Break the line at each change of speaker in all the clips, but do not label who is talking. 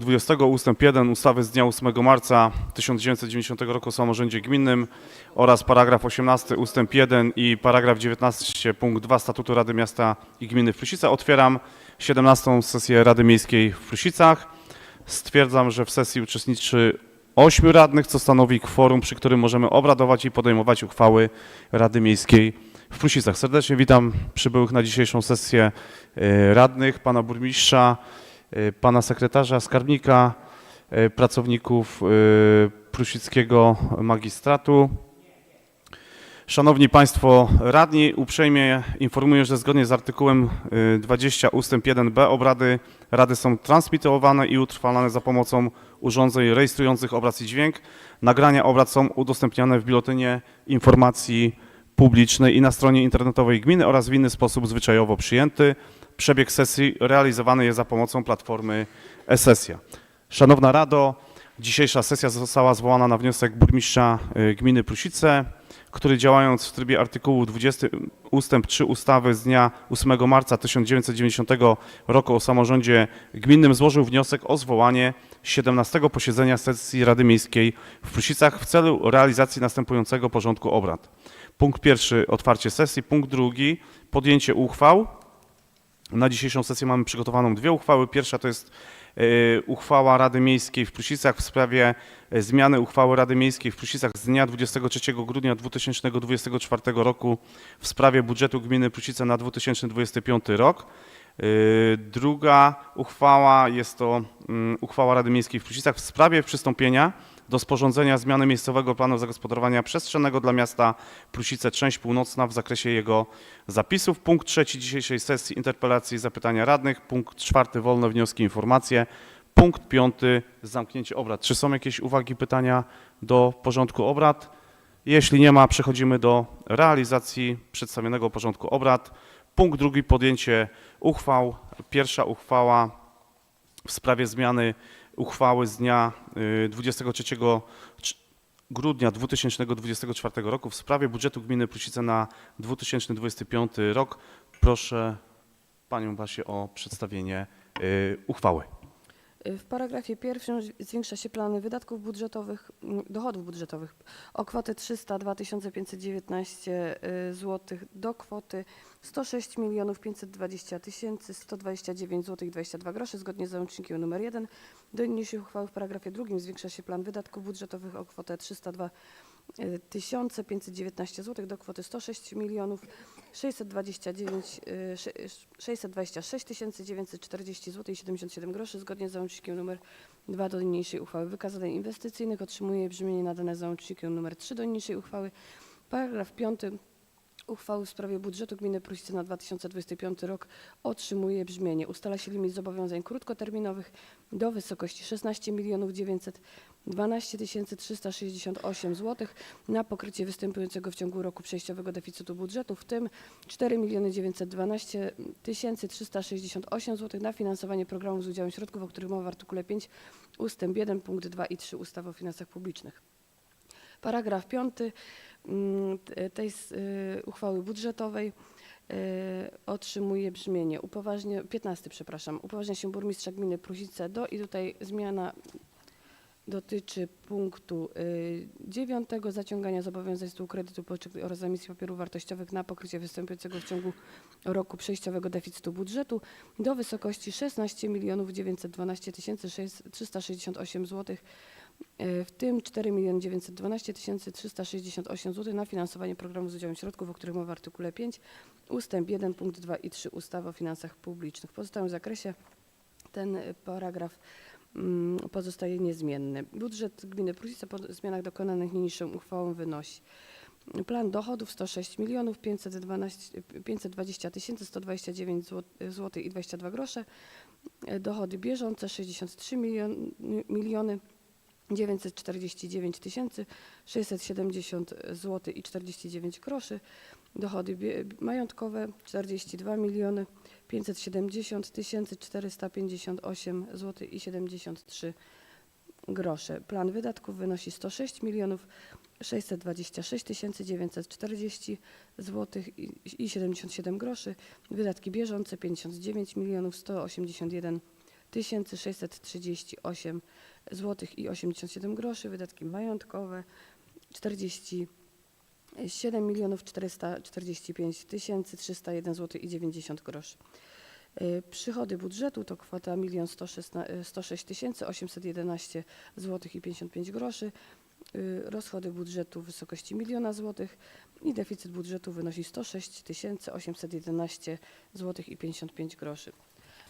20 ustęp 1 ustawy z dnia 8 marca 1990 roku o samorządzie gminnym oraz paragraf 18 ustęp 1 i paragraf 19 punkt 2 Statutu Rady Miasta i Gminy w Prusicach otwieram 17 sesję Rady Miejskiej w Prusicach. Stwierdzam, że w sesji uczestniczy 8 radnych, co stanowi kworum, przy którym możemy obradować i podejmować uchwały Rady Miejskiej w Prusicach. Serdecznie witam przybyłych na dzisiejszą sesję e, radnych, pana burmistrza, pana sekretarza, skarbnika, e, pracowników e, Prusickiego Magistratu. Szanowni Państwo Radni, uprzejmie informuję, że zgodnie z artykułem y, 20 ust. 1b obrady Rady są transmitowane i utrwalane za pomocą urządzeń rejestrujących obraz i dźwięk. Nagrania obrad są udostępniane w Biuletynie Informacji Publicznej i na stronie internetowej gminy oraz w inny sposób zwyczajowo przyjęty. Przebieg sesji realizowany jest za pomocą platformy e-sesja. Szanowna Rado, dzisiejsza sesja została zwołana na wniosek burmistrza y, gminy Prusice, który działając w trybie artykułu 20 ustęp 3 ustawy z dnia 8 marca 1990 roku o samorządzie gminnym złożył wniosek o zwołanie 17 posiedzenia sesji Rady Miejskiej w Prusicach w celu realizacji następującego porządku obrad. Punkt pierwszy otwarcie sesji, punkt drugi podjęcie uchwał. Na dzisiejszą sesję mamy przygotowaną dwie uchwały. Pierwsza to jest e, uchwała Rady Miejskiej w Prusicach w sprawie e, zmiany uchwały Rady Miejskiej w Prusicach z dnia 23 grudnia 2024 roku w sprawie budżetu gminy Prusice na 2025 rok. E, Druga uchwała jest to mm, uchwała Rady Miejskiej w Prusicach w sprawie przystąpienia do sporządzenia zmiany miejscowego planu zagospodarowania przestrzennego dla miasta Prusice Część Północna w zakresie jego zapisów. Punkt trzeci dzisiejszej sesji interpelacji i zapytania radnych. Punkt czwarty wolne wnioski i informacje. Punkt piąty zamknięcie obrad. Czy są jakieś uwagi, pytania do porządku obrad? Jeśli nie ma, przechodzimy do realizacji przedstawionego porządku obrad. Punkt drugi podjęcie uchwał. Pierwsza uchwała w sprawie zmiany uchwały z dnia y, 23 cz- grudnia 2024 roku w sprawie budżetu gminy Prusice na 2025 rok. Proszę panią Basię o przedstawienie y, uchwały.
W paragrafie pierwszym zwiększa się plany wydatków budżetowych, mm, dochodów budżetowych o kwotę 302 519 zł do kwoty 106 520 129 zł 22 groszy zgodnie z załącznikiem nr 1. Do niniejszej uchwały w paragrafie drugim zwiększa się plan wydatków budżetowych o kwotę 302 tysiące 519 zł do kwoty 106 milionów 629 y, sze- 626 940 zł i 77 groszy zgodnie z załącznikiem nr 2 do niniejszej uchwały. Wykaz zadań inwestycyjnych otrzymuje brzmienie nadane załącznikiem nr 3 do niniejszej uchwały. Paragraf 5 uchwały w sprawie budżetu gminy Prusice na 2025 rok otrzymuje brzmienie. Ustala się limit zobowiązań krótkoterminowych do wysokości 16 milionów 900 12 368 zł na pokrycie występującego w ciągu roku przejściowego deficytu budżetu, w tym 4 912 368 zł na finansowanie programów z udziałem środków, o których mowa w artykule 5 ustęp 1 punkt 2 i 3 ustawy o finansach publicznych. Paragraf 5 mm, tej y, uchwały budżetowej y, otrzymuje brzmienie upoważnia, 15 przepraszam, upoważnia się burmistrza gminy Prusice do i tutaj zmiana dotyczy punktu y, 9 zaciągania zobowiązań z tytułu kredytu oraz emisji papierów wartościowych na pokrycie występującego w ciągu roku przejściowego deficytu budżetu do wysokości 16 milionów 912 368 zł E, w tym 4 912 368 zł na finansowanie programu z udziałem środków, o których mowa w artykule 5 ustęp 1 punkt 2 i 3 ustawy o finansach publicznych. W pozostałym zakresie ten e, paragraf mm, pozostaje niezmienny. Budżet gminy Prusice po zmianach dokonanych niniejszą uchwałą wynosi plan dochodów 106 milionów 512 520 129 zł i 22 grosze, E, dochody bieżące 63 milion, miliony 949 670 zł i 49 groszy, dochody majątkowe 42 miliony 570 458 zł i 73 grosze. Plan wydatków wynosi 106 milionów 626 940 zł i 77 groszy. Wydatki bieżące 59 milionów 181 638 zł i 87 groszy, wydatki majątkowe 47 milionów 445 tysięcy 301 zł i 90 groszy. Y, Przychody budżetu to kwota 1 106 tysięcy 811 zł i 55 groszy. Y, Rozchody budżetu w wysokości 1 miliona złotych i deficyt budżetu wynosi 106 tysięcy 811 zł i 55 groszy.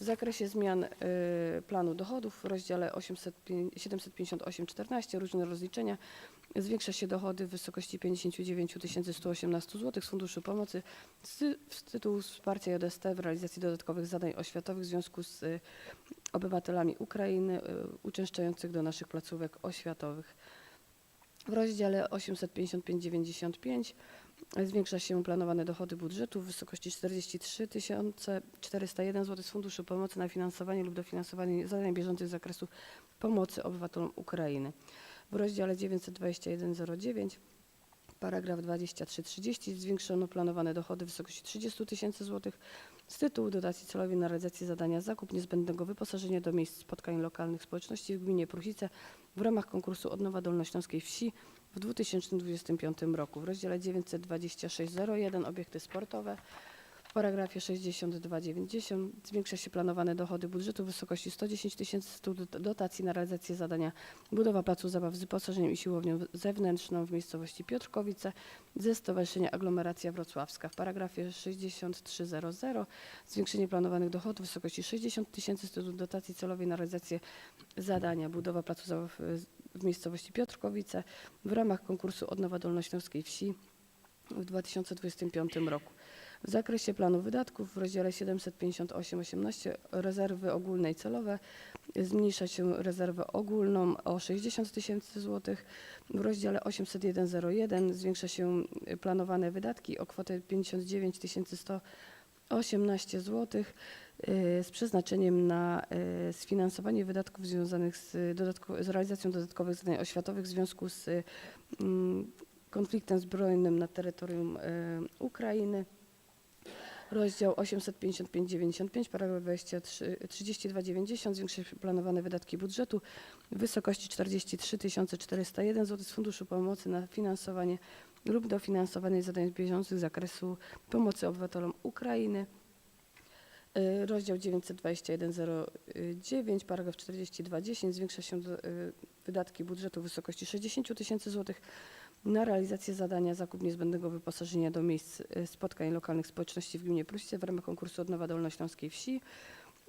W zakresie zmian y, planu dochodów w rozdziale 758.14 różne rozliczenia zwiększa się dochody w wysokości 59 118 zł z Funduszu Pomocy z, tytułu wsparcia JST w realizacji dodatkowych zadań oświatowych w związku z y, obywatelami Ukrainy y, uczęszczających do naszych placówek oświatowych. W rozdziale 855.95 zwiększa się planowane dochody budżetu w wysokości 43 401 zł z Funduszu Pomocy na finansowanie lub dofinansowanie zadań bieżących z zakresu pomocy obywatelom Ukrainy. W rozdziale 921.09 paragraf 2330 zwiększono planowane dochody w wysokości 30 tysięcy złotych z tytułu dotacji celowej na realizację zadania zakup niezbędnego wyposażenia do miejsc spotkań lokalnych społeczności w gminie Prusice w ramach konkursu Odnowa Dolnośląskiej Wsi w 2025 roku. W rozdziale 926.01 obiekty sportowe w paragrafie 62.90 zwiększa się planowane dochody budżetu w wysokości 110 tysięcy dotacji na realizację zadania budowa placu zabaw z wyposażeniem i siłownią zewnętrzną w miejscowości Piotrkowice ze Stowarzyszenia Aglomeracja Wrocławska. W paragrafie 63.00 zwiększenie planowanych dochodów w wysokości 60 tysięcy dotacji celowej na realizację zadania budowa placu zabaw y, w miejscowości Piotrkowice w ramach konkursu Odnowa Dolnośląskiej Wsi w 2025 roku. W zakresie planu wydatków w rozdziale 758.18 rezerwy ogólne i celowe zmniejsza się rezerwę ogólną o 60 tysięcy złotych. W rozdziale 801.01 zwiększa się planowane wydatki o kwotę 59 118 zł z przeznaczeniem na y, sfinansowanie wydatków związanych z, dodatko- z realizacją dodatkowych zadań oświatowych w związku z y, mm, konfliktem zbrojnym na terytorium y, Ukrainy. Rozdział 855-95, paragraf 23 3290 zwiększa się planowane wydatki budżetu w wysokości 43 401 zł z Funduszu Pomocy na finansowanie lub dofinansowanie zadań bieżących z zakresu pomocy obywatelom Ukrainy. Y, Rozdział 921.09, paragraf 42.10 zwiększa się y, wydatki budżetu w wysokości 60 tysięcy złotych na realizację zadania zakup niezbędnego wyposażenia do miejsc y, spotkań lokalnych społeczności w gminie Prusice w ramach konkursu Odnowa Dolnośląskiej Wsi.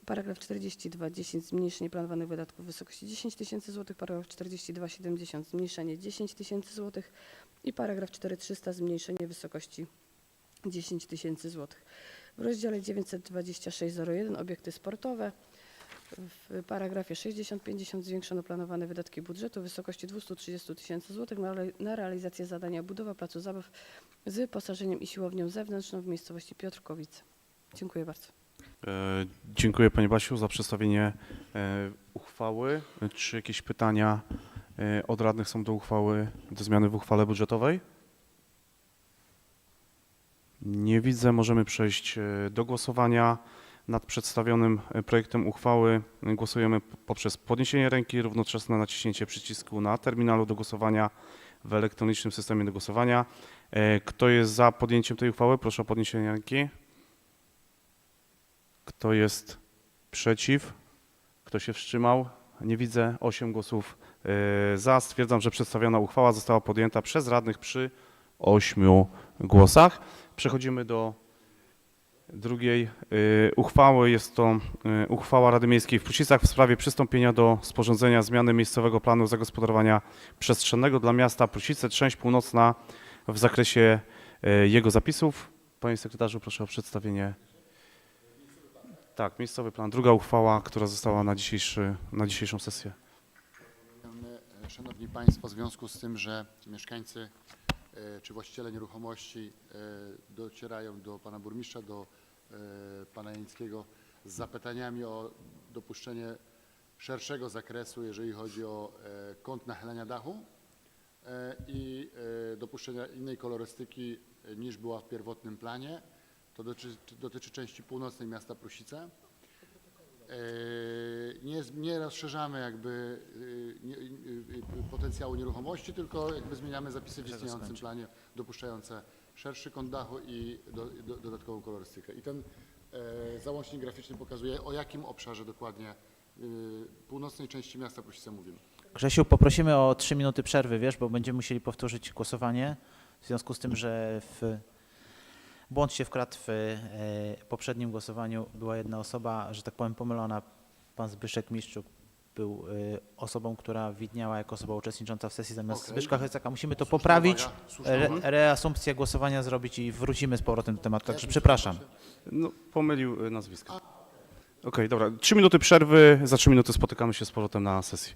Paragraf 42.10 zmniejszenie planowanych wydatków w wysokości 10 tysięcy złotych. Paragraf 42.70 zmniejszenie 10 tysięcy złotych. I paragraf 4300 zmniejszenie wysokości 10 tysięcy złotych. W rozdziale 926.01 obiekty sportowe w paragrafie 6050 zwiększono planowane wydatki budżetu w wysokości 230 tysięcy złotych na, re- na realizację zadania budowa placu zabaw z wyposażeniem i siłownią zewnętrzną w miejscowości Piotrkowice. Dziękuję bardzo.
E, Dziękuję Pani Basiu za przedstawienie e, uchwały. Czy jakieś pytania e, od radnych są do uchwały, do zmiany w uchwale budżetowej? Nie widzę. Możemy przejść e, do głosowania nad przedstawionym e, projektem uchwały. Głosujemy poprzez podniesienie ręki, równoczesne naciśnięcie przycisku na terminalu do głosowania w elektronicznym systemie do głosowania. E, Kto jest za podjęciem tej uchwały? Proszę o podniesienie ręki. Kto jest przeciw? Kto się wstrzymał? Nie widzę. Osiem głosów e, za. Stwierdzam, że przedstawiona uchwała została podjęta przez radnych przy ośmiu głosach. Przechodzimy do drugiej e, uchwały. Jest to e, uchwała Rady Miejskiej w Prucicach w sprawie przystąpienia do sporządzenia zmiany miejscowego planu zagospodarowania przestrzennego dla miasta Prusice, część północna w zakresie e, jego zapisów. Panie sekretarzu, proszę o przedstawienie tak, miejscowy plan. Druga uchwała, która została na, dzisiejszy, na dzisiejszą sesję.
Szanowni Państwo, w związku z tym, że mieszkańcy e, czy właściciele nieruchomości e, docierają do Pana Burmistrza, do e, Pana Janickiego z zapytaniami o dopuszczenie szerszego zakresu, jeżeli chodzi o kąt nachylenia dachu i dopuszczenia innej kolorystyki niż była w pierwotnym planie. To dotyczy, dotyczy części północnej miasta Prusice. E, nie, nie rozszerzamy jakby e, nie, e, potencjału nieruchomości, tylko jakby zmieniamy zapisy w istniejącym planie dopuszczające szerszy kąt dachu i do, do, dodatkową kolorystykę. I ten e, załącznik graficzny pokazuje, o jakim obszarze dokładnie e, północnej części miasta Pruszce mówimy.
Grzesiu, poprosimy o trzy minuty przerwy, wiesz, bo będziemy musieli powtórzyć głosowanie, w związku z tym, że w błąd się wkradł w e, poprzednim głosowaniu. Była jedna osoba, że tak powiem, pomylona. Pan Zbyszek Miszczuk był e, osobą, która widniała jako osoba uczestnicząca w sesji zamiast
Okej.
Zbyszka Hycaka. Musimy to
Słuszna
poprawić,
słuszna
re, reasumpcję głosowania zrobić i wrócimy z powrotem do tematu. Także przepraszam.
No, pomylił nazwisko. Okej, dobra. Trzy minuty przerwy, za trzy minuty spotykamy się z powrotem na sesji.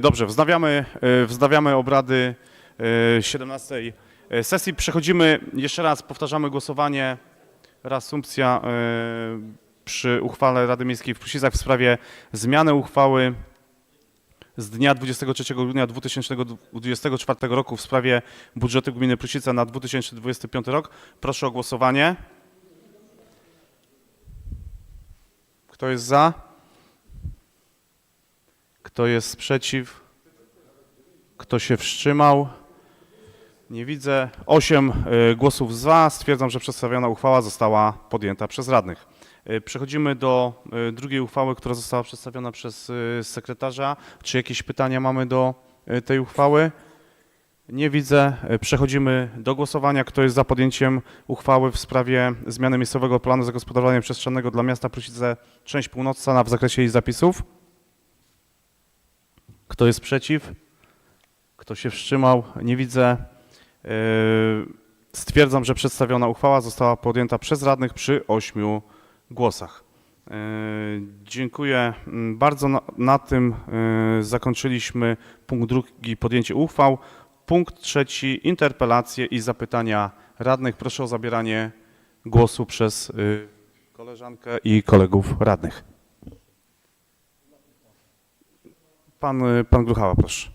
Dobrze, wznawiamy, e, wznawiamy obrady e, 17 sesji. Przechodzimy, jeszcze raz powtarzamy głosowanie, reasumpcja e, przy uchwale Rady Miejskiej w Prusicach w sprawie zmiany uchwały z dnia 23 grudnia 2024 roku w sprawie budżetu gminy Prusica na 2025 rok. Proszę o głosowanie. Kto jest za? Kto jest przeciw? Kto się wstrzymał? Nie widzę. Osiem y, głosów za. Stwierdzam, że przedstawiona uchwała została podjęta przez radnych. Y, Przechodzimy do y, drugiej uchwały, która została przedstawiona przez sekretarza. Czy jakieś pytania mamy do tej uchwały? Nie widzę. Przechodzimy do głosowania. Kto jest za podjęciem uchwały w sprawie zmiany miejscowego planu zagospodarowania przestrzennego dla miasta Prusice, część północna w zakresie jej zapisów? Kto jest przeciw? Kto się wstrzymał? Nie widzę. Yy, Stwierdzam, że przedstawiona uchwała została podjęta przez radnych przy ośmiu głosach. Yy, Dziękuję mm, bardzo. Na, na tym yy, zakończyliśmy punkt drugi podjęcie uchwał. Punkt trzeci interpelacje i zapytania radnych. Proszę o zabieranie głosu przez koleżankę i kolegów radnych. Pan, y, pan Gruchała, proszę.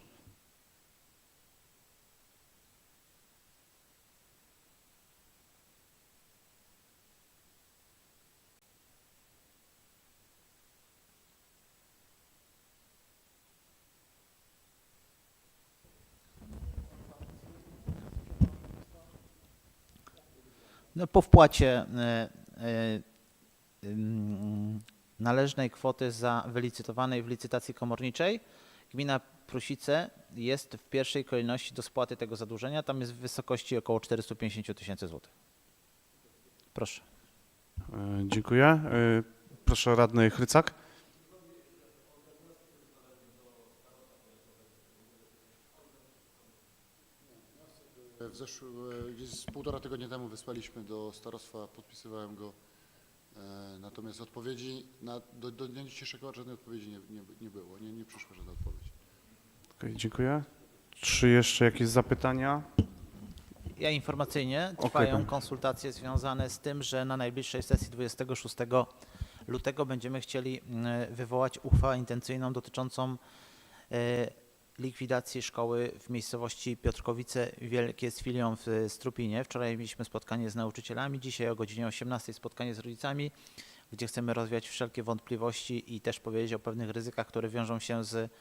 No, po wpłacie y, y, należnej kwoty za wylicytowanej w licytacji komorniczej gmina Prusice jest w pierwszej kolejności do spłaty tego zadłużenia. Tam jest w wysokości około 450 tysięcy złotych. Proszę.
E, Dziękuję. E, Proszę radny Chrycak.
W zeszły, gdzieś z półtora tygodnia temu wysłaliśmy do starostwa, podpisywałem go. E, Natomiast odpowiedzi na, do, do dnia dzisiejszego żadnej odpowiedzi nie, nie, nie było, nie, nie przyszła żadna odpowiedź.
Okej, dziękuję. Czy jeszcze jakieś zapytania?
Ja informacyjnie
Okej,
trwają
pan.
konsultacje związane z tym, że na najbliższej sesji 26 lutego będziemy chcieli mm, wywołać uchwałę intencyjną dotyczącą e, likwidacji szkoły w miejscowości Piotrkowice Wielkie z filią w Strupinie. Wczoraj mieliśmy spotkanie z nauczycielami, dzisiaj o godzinie 18 spotkanie z rodzicami, gdzie chcemy rozwiać wszelkie wątpliwości i też powiedzieć o pewnych ryzykach, które wiążą się z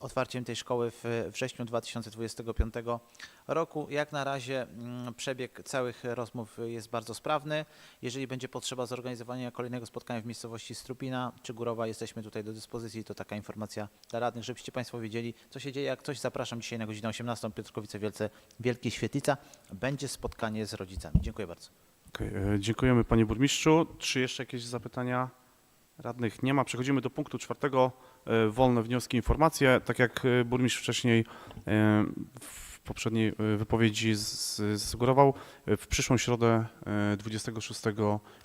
otwarciem tej szkoły w wrześniu 2025 roku. Jak na razie mm, przebieg całych rozmów jest bardzo sprawny. Jeżeli będzie potrzeba zorganizowania kolejnego spotkania w miejscowości Strupina czy Górowa, jesteśmy tutaj do dyspozycji. To taka informacja dla radnych, żebyście Państwo wiedzieli, co się dzieje. Jak coś, zapraszam dzisiaj na godzinę 18 Piotrkowice Wielce, Wielkie Świetlica. Będzie spotkanie z rodzicami. Dziękuję bardzo.
Okej, e, Dziękujemy panie burmistrzu. Czy jeszcze jakieś zapytania radnych? Nie ma. Przechodzimy do punktu czwartego. e, Wolne wnioski, informacje. Tak jak e, burmistrz wcześniej e, w poprzedniej wypowiedzi zasugerował, w przyszłą środę e, 26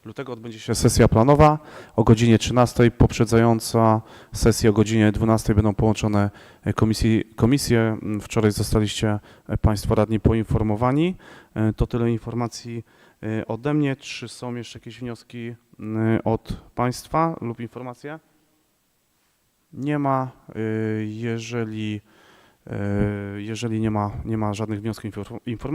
lutego odbędzie się sesja planowa o godzinie 13. Poprzedzająca sesję o godzinie 12 będą połączone komisji, komisje. Wczoraj zostaliście Państwo radni poinformowani. To tyle informacji ode mnie. Czy są jeszcze jakieś wnioski m, od Państwa lub informacje? Nie ma. E, Jeżeli, jeżeli nie ma, nie ma żadnych wniosków, infor- informacji,